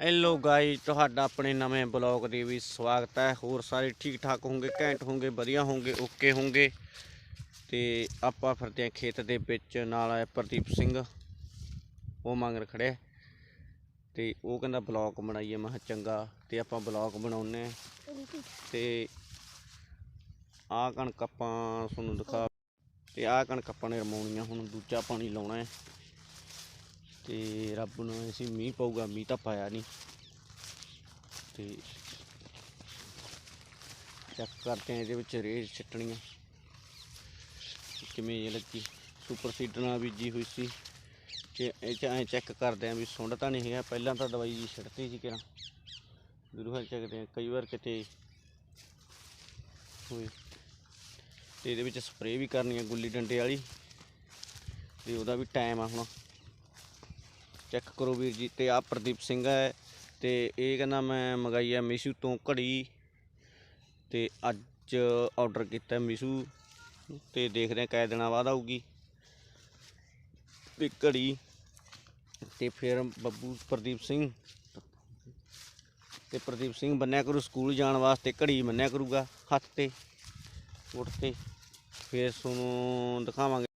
Hello ਗਾਈ ਤੁਹਾਡਾ ਆਪਣੇ ਨਵੇਂ ਬਲੌਗ ਦੇ ਵੀ ਸਵਾਗਤ ਹੈ। ਹੋਰ ਸਾਰੇ ਠੀਕ ਠਾਕ ਹੋਗੇ ਘੈਂਟ ਹੋਗੇ ਵਧੀਆ ਹੋਗੇ ਓਕੇ ਹੋਗੇ ਤੇ ਆਪਾਂ ਫਿਰਦੇ ਹਾਂ ਖੇਤ ਦੇ ਵਿੱਚ, ਨਾਲ ਆਇਆ ਪ੍ਰਦੀਪ ਸਿੰਘ। ਉਹ ਮੰਗਰ ਖੜਿਆ। ਤੇ ਉਹ ਕਹਿੰਦਾ ਬਲੌਗ ਬਣਾਈਏ, ਮੈਂ ਕਿਹਾ ਚੰਗਾ। ਤੇ ਆਪਾਂ ਬਲੌਗ ਬਣਾਉਨੇ ਹਾਂ। ਤੇ ਆਹ ਕਣਕ ਆਪਾਂ ਤੁਹਾਨੂੰ ਦਿਖਾ ਤੇ ਆਹ ਕਣਕ ਆਪਾਂ ਨੇ ਰਮਾਉਣੀਆਂ ਹੁਣ ਦੂਜਾ ਪਾਣੀ ਲਾਉਣਾ ਹੈ। ਤੇ ਰੱਬ ਨੂੰ ਅਸੀਂ ਮੀਂਹ ਪਊਗਾ, ਮੀਂਹ ਤਾਂ ਪਾਇਆ ਨਹੀਂ ਤੇ ਚੈੱਕ ਕਰਦੇ ਆ ਇਹਦੇ ਵਿੱਚ ਰੇਹ ਛੱਟਣੀਆਂ। ਕਿਵੇਂ ਇਹ ਲੱਗੀ। ਸੁਪਰ ਸੀਡਰ ਨਾਲ ਬੀਜੀ ਹੋਈ ਸੀ। ਕਿ ਇਹ ਚ ਐ ਚੈੱਕ ਕਰਦੇ ਆ ਵੀ ਸੁੰਡ ਤਾਂ ਨਹੀਂ ਹੈਗਾ। ਪਹਿਲਾਂ ਤਾਂ ਦਵਾਈ ਜੀ ਛੱਡਤੀ ਸੀ ਕਿਰਾਂ। ਗੁਰੂ ਹਲ ਚੱਕਦੇ ਆ, ਕਈ ਵਾਰ ਕਿਤੇ ਹੋਏ। ਤੇ ਇਹਦੇ ਵਿੱਚ ਸਪਰੇਅ ਵੀ ਕਰਨੀ ਆ ਗੁੱਲੀ ਡੰਡੇ ਵਾਲੀ। ਤੇ ਉਹਦਾ ਵੀ ਟਾਈਮ ਆ ਹੁਣ। ਚੈੱਕ ਕਰੋ ਵੀਰ ਜੀ, ਤੇ ਆ ਪ੍ਰਦੀਪ ਸਿੰਘ ਹੈ ਤੇ ਇਹ ਕਹਿੰਦਾ ਮੈਂ ਮੰਗਾਈ ਹੈ ਮੀਸ਼ੂ ਤੋਂ ਘੜੀ ਤੇ ਅੱਜ ਆਰਡਰ ਕੀਤਾ ਮੀਸ਼ੂ ਤੇ ਦੇਖਦੇ ਆ ਕਿਹ ਦਿਨਾਂ ਬਾਅਦ ਆਊਗੀ ਤੇ ਘੜੀ ਤੇ ਫਿਰ ਬੱਬੂ, ਪ੍ਰਦੀਪ ਸਿੰਘ ਤੇ ਪ੍ਰਦੀਪ ਸਿੰਘ ਬੰਨਿਆ ਕਰੂ ਸਕੂਲ ਜਾਣ ਵਾਸਤੇ ਘੜੀ ਬੰਨਿਆ ਕਰੂਗਾ, ਹੱਥ ਤੇ, ਗੁੱਟ ਤੇ, ਫਿਰ ਤੁਹਾਨੂੰ ਦਿਖਾਵਾਂਗੇ।